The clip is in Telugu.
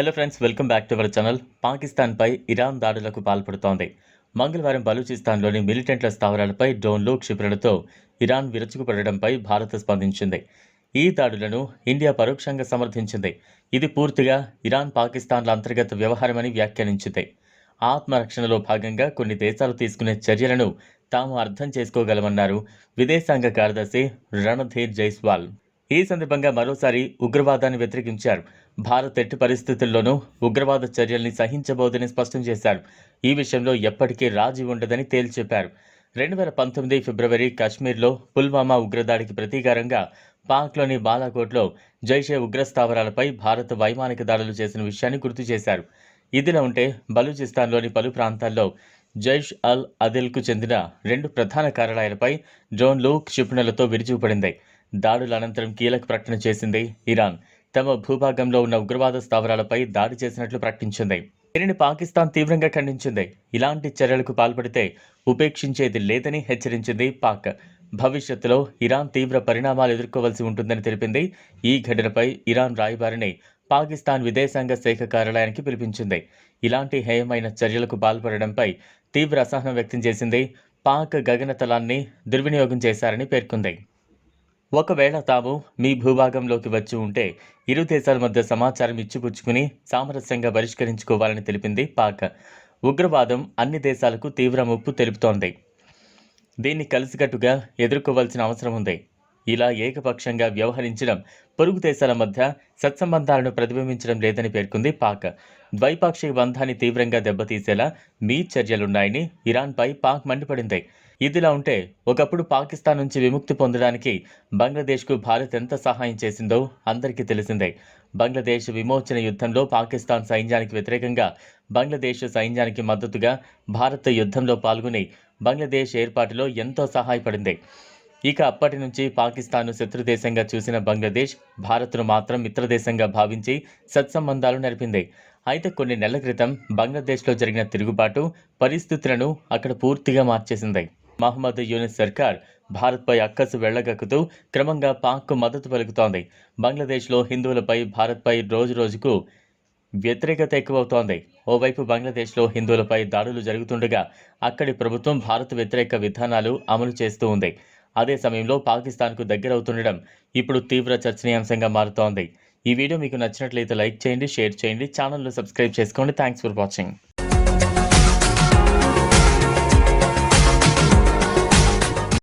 Hello friends welcome back to our channel పాకిస్తాన్పై Iran దాడులకు పాల్పడుతోంది. మంగళవారం బలూచిస్తాన్లోని మిలిటెంట్ల స్థావరాలపై డ్రోన్లు క్షిపణులతో ఇరాన్ విరచుకుపడడంపై భారత్ స్పందించింది. ఈ దాడులను ఇండియా పరోక్షంగా సమర్థించింది. ఇది పూర్తిగా ఇరాన్ పాకిస్తాన్ల అంతర్గత వ్యవహారమని వ్యాఖ్యానించింది. ఆత్మరక్షణలో భాగంగా కొన్ని దేశాలు తీసుకునే చర్యలను తాము అర్థం చేసుకోగలమన్నారు విదేశాంగ కార్యదర్శి రణధీర్ జైస్వాల్. ఈ సందర్భంగా మరోసారి ఉగ్రవాదాన్ని వ్యతిరేకించారు. భారత్ ఎట్టి పరిస్థితుల్లోనూ ఉగ్రవాద చర్యల్ని సహించబోదని స్పష్టం చేశారు. ఈ విషయంలో ఎప్పటికీ రాజీ ఉండదని తేల్చెప్పారు. రెండు వేల పంతొమ్మిది ఫిబ్రవరి కాశ్మీర్లో పుల్వామా ఉగ్రదాడికి ప్రతీకారంగా పాక్లోని బాలాకోట్లో జైషే ఉగ్రస్థావరాలపై భారత్ వైమానిక దాడులు చేసిన విషయాన్ని గుర్తు చేశారు. ఇదిలా ఉంటే బలూచిస్తాన్లోని పలు ప్రాంతాల్లో జైష్ అల్ అదిల్కు చెందిన రెండు ప్రధాన కార్యాలయాలపై డ్రోన్లు క్షిపణులతో విరుచుకుపడింది దాడుల అనంతరం కీలక ప్రకటన చేసింది ఇరాన్. తమ భూభాగంలో ఉన్న ఉగ్రవాద స్థావరాలపై దాడి చేసినట్లు ప్రకటించింది. దీనిని పాకిస్తాన్ తీవ్రంగా ఖండించింది. ఇలాంటి చర్యలకు పాల్పడితే ఉపేక్షించేది లేదని హెచ్చరించింది పాక్. భవిష్యత్తులో ఇరాన్ తీవ్ర పరిణామాలు ఎదుర్కోవాల్సి ఉంటుందని తెలిపింది ఈ ఘటనపై ఇరాన్ రాయబారిని పాకిస్తాన్ విదేశాంగ శాఖ కార్యాలయానికి పిలిపించింది. ఇలాంటి హేయమైన చర్యలకు పాల్పడడంపై తీవ్ర అసహనం వ్యక్తం చేసింది పాక్ గగనతలాన్ని దుర్వినియోగం చేశారని పేర్కొంది. ఒకవేళ తాము మీ భూభాగంలోకి వచ్చి ఉంటే ఇరు దేశాల మధ్య సమాచారం ఇచ్చిపుచ్చుకుని సామరస్యంగా పరిష్కరించుకోవాలని తెలిపింది పాక్. ఉగ్రవాదం అన్ని దేశాలకు తీవ్ర ముప్పు తెలుపుతోంది. దీన్ని కలిసికట్టుగా ఎదుర్కోవాల్సిన అవసరం ఉంది. ఇలా ఏకపక్షంగా వ్యవహరించడం పొరుగు దేశాల మధ్య సత్సంబంధాలను ప్రతిబింబించడం లేదని పేర్కొంది పాక్. ద్వైపాక్షిక బంధాన్ని తీవ్రంగా దెబ్బతీసేలా మీ చర్యలున్నాయని ఇరాన్పై పాక్ మండిపడింది. ఇదిలా ఉంటే ఒకప్పుడు పాకిస్తాన్ నుంచి విముక్తి పొందడానికి బంగ్లాదేశ్కు భారత్ ఎంత సహాయం చేసిందో అందరికీ తెలిసిందే. బంగ్లాదేశ్ విమోచన యుద్ధంలో పాకిస్తాన్ సైన్యానికి వ్యతిరేకంగా బంగ్లాదేశ్ సైన్యానికి మద్దతుగా భారత్ యుద్ధంలో పాల్గొని బంగ్లాదేశ్ ఏర్పాటులో ఎంతో సహాయపడింది. ఇక అప్పటి నుంచి పాకిస్తాన్ను శత్రుదేశంగా చూసిన బంగ్లాదేశ్ భారత్ను మాత్రం మిత్రదేశంగా భావించి సత్సంబంధాలు నడిపింది. అయితే కొన్ని నెలల క్రితం బంగ్లాదేశ్లో జరిగిన తిరుగుబాటు పరిస్థితులను అక్కడ పూర్తిగా మార్చేసింది. మహమ్మద్ యూనిస్ సర్కార్ భారత్పై అక్కసు వెళ్ళగక్కుతూ క్రమంగా పాక్కు మద్దతు పలుకుతోంది. బంగ్లాదేశ్లో హిందువులపై భారత్పై రోజు రోజుకు వ్యతిరేకత ఎక్కువవుతోంది. ఓవైపు బంగ్లాదేశ్లో హిందువులపై దాడులు జరుగుతుండగా అక్కడి ప్రభుత్వం భారత్ వ్యతిరేక విధానాలు అమలు చేస్తూ ఉంది. అదే సమయంలో పాకిస్తాన్కు దగ్గరవుతుండడం ఇప్పుడు తీవ్ర చర్చనీయాంశంగా మారుతోంది. ఈ వీడియో మీకు నచ్చినట్లయితే లైక్ చేయండి షేర్ చేయండి ఛానల్ను సబ్స్క్రైబ్ చేసుకోండి. Thanks for watching.